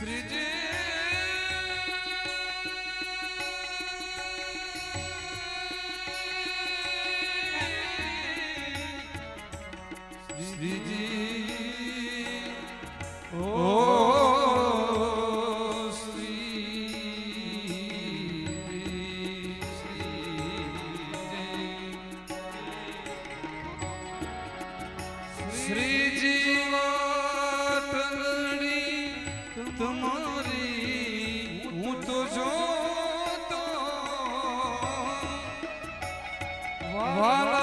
среди તમારી હું તો જોતો. વાલા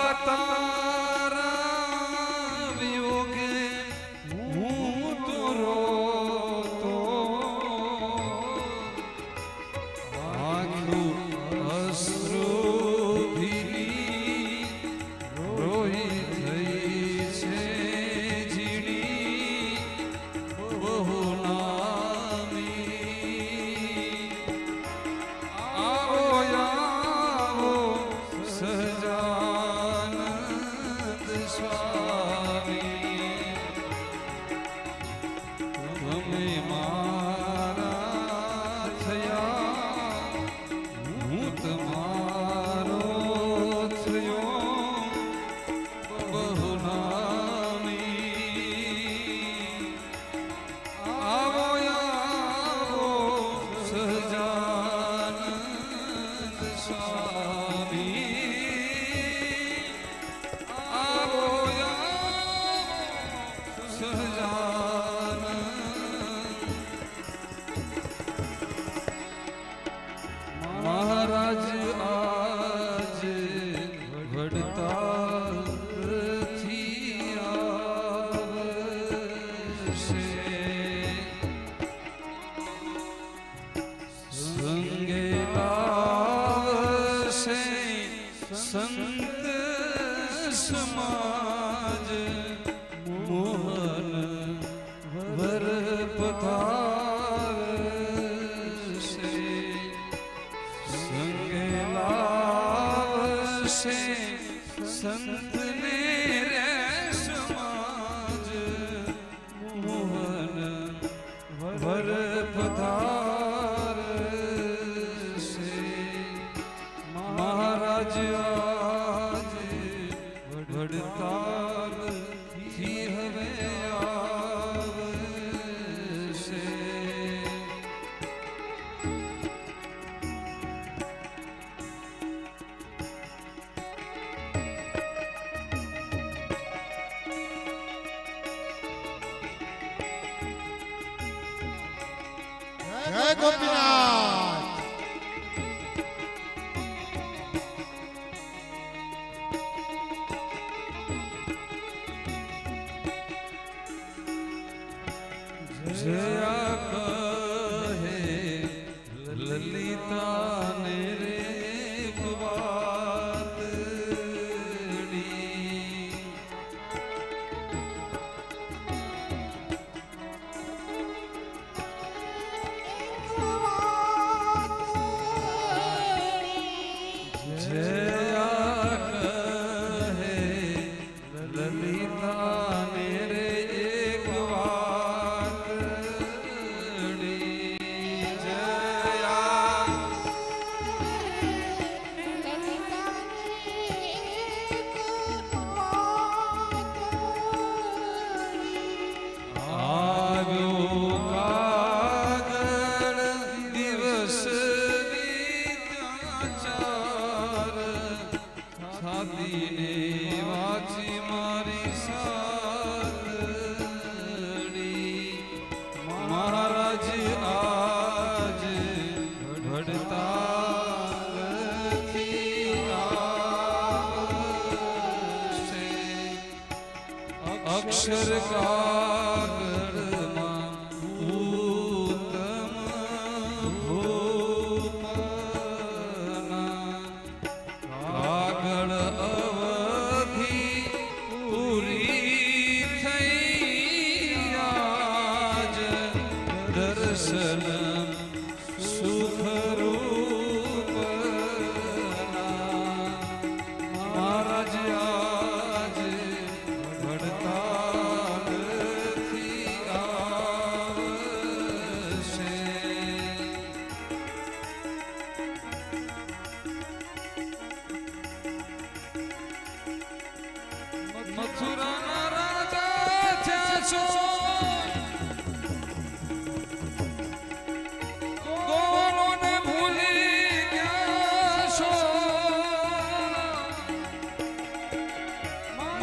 ગોપીનાથ જયા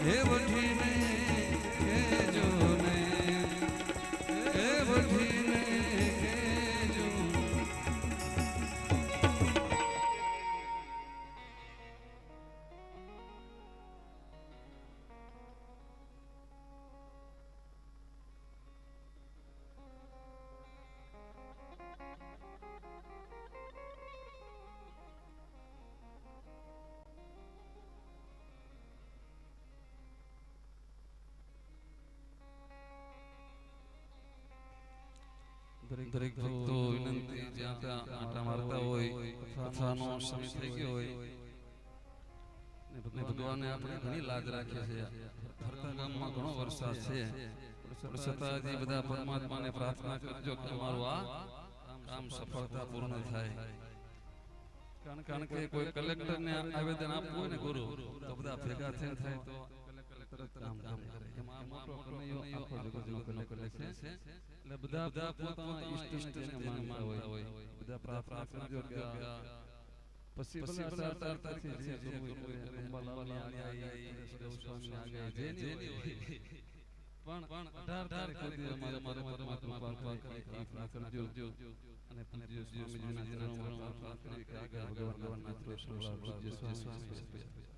હે બધીને દરેક ભક્તો વિનંતી, જ્યાં ત્યાં આટા મારતા હોય અથવાનો સમય થઈ ગયો હોય. ને આપણે ઘણી લાજ રાખીએ છીએ ફરતા ગામમાં ઘણો વરસાદ છે. છતાં હજી બધા પરમાત્માને પ્રાર્થના કરજો કે અમારું આ કામ સફળતા પૂર્ણ થાય. કારણ કે કોઈ કલેક્ટરને આવેદન આપવું હોય ને ગુરુ, તો બધા ભેગા થઈને થાય તો તરત કામ કામ કરે એમાં આ મોટો કનૈયો આખો જગતનો કલેક્ટર છે એટલે બધા બધા પોતાના ઈષ્ટ ઇષ્ટને માનતા હોય બધા પ્રાર્થના કરજો કે આ પછી ભલે અસાર તારતાથી જે કરવું હોય કરે, અંબાલાલની આગેવાઈ, ગૌસ્વામીની આગેવાઈ, જેની હોય. પણ પણ અઢાર તારીખ સુધી અમારે અમારે પરમાત્મા કૃપા કરી પ્રાર્થના કરજો અને પૂજ્ય સ્વામીજીના ચરણોમાં પ્રાર્થના કરી કે આગળ ભગવાન ભગવાનના ત્રોષણવાળા પૂજ્ય સ્વામી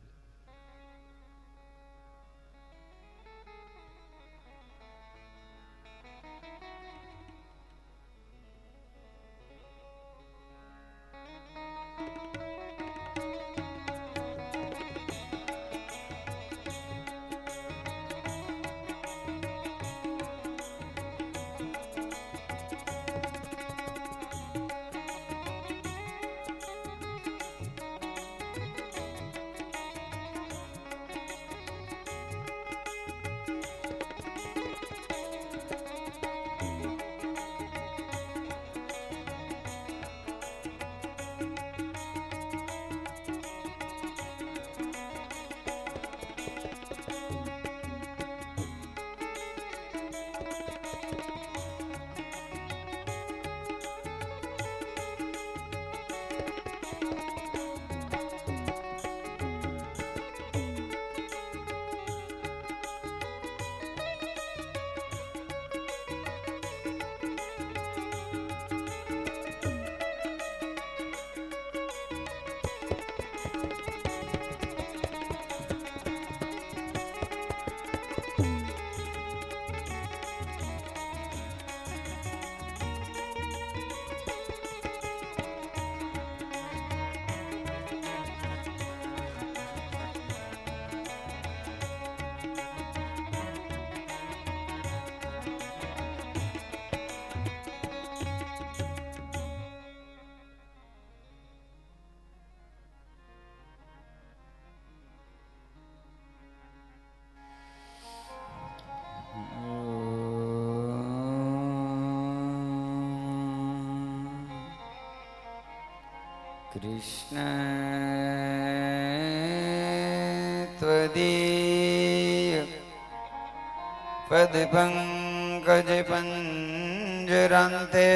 કૃષ્ણ ત્વદીય પદપંકજ પંજરાંતે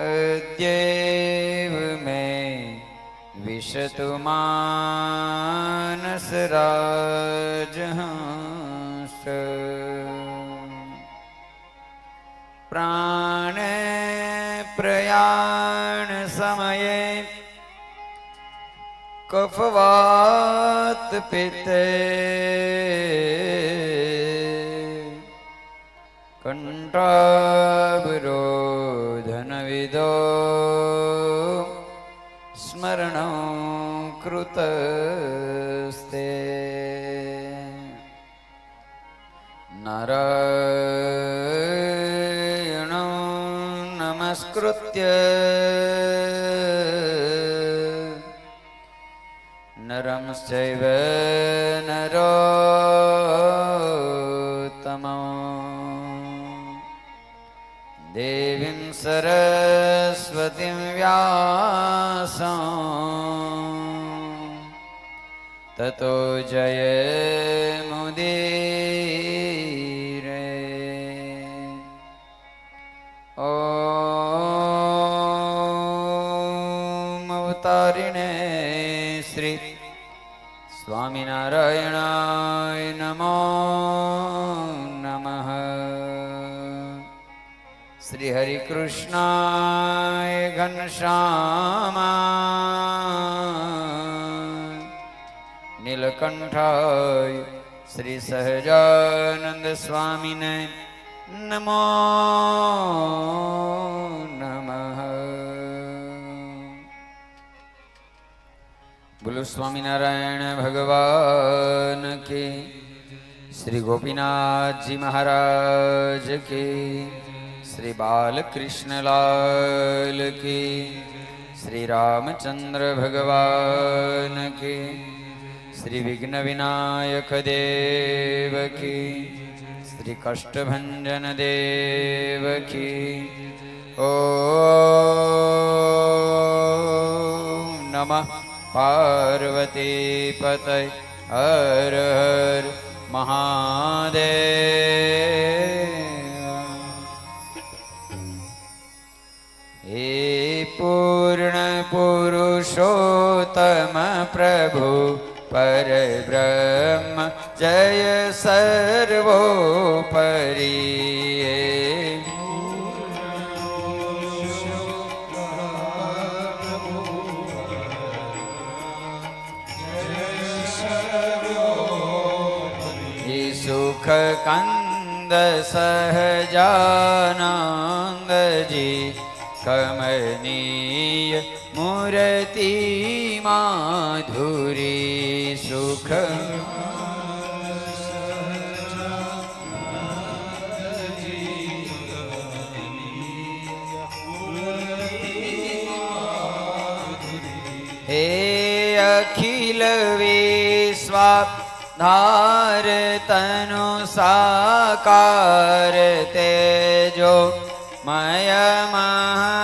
અદ્યૈવ મે વિશતુ માનસ રાજહં કફવાત પીતે. કંટાબરો नरंश्चैव नरोत्तमो देवीं सरस्वतीं व्यासं ततो जयमुदीरे ॐ अवतारिणे श्री સ્વામિનારાયણાય નમો નમઃ. શ્રી હરિકૃષ્ણાય ઘનશ્યામા નીલકંઠાય શ્રી સહજાનંદ સ્વામીને નમો બોલો સ્વામિનારાયણ ભગવાન કી શ્રી ગોપીનાથજી મહારાજ કી શ્રી બાલકૃષ્ણલાલ કી શ્રી રામચંદ્ર ભગવાન કી શ્રી વિઘ્ન વિનાયક દેવ કી શ્રી કષ્ટભંજન દેવ કી ઓ નમઃ પાર્વતી પતય હર હર મહાદેવ. હે પૂર્ણ પુરુષોત્તમ પ્રભુ પરબ્રહ્મ જય સર્વોપરી. સુખ કંદ સહજાનંદજી કમનીય મૂર્તિ માધુરી સુખ ધાર તનુ સાકાર તેજો મય મહે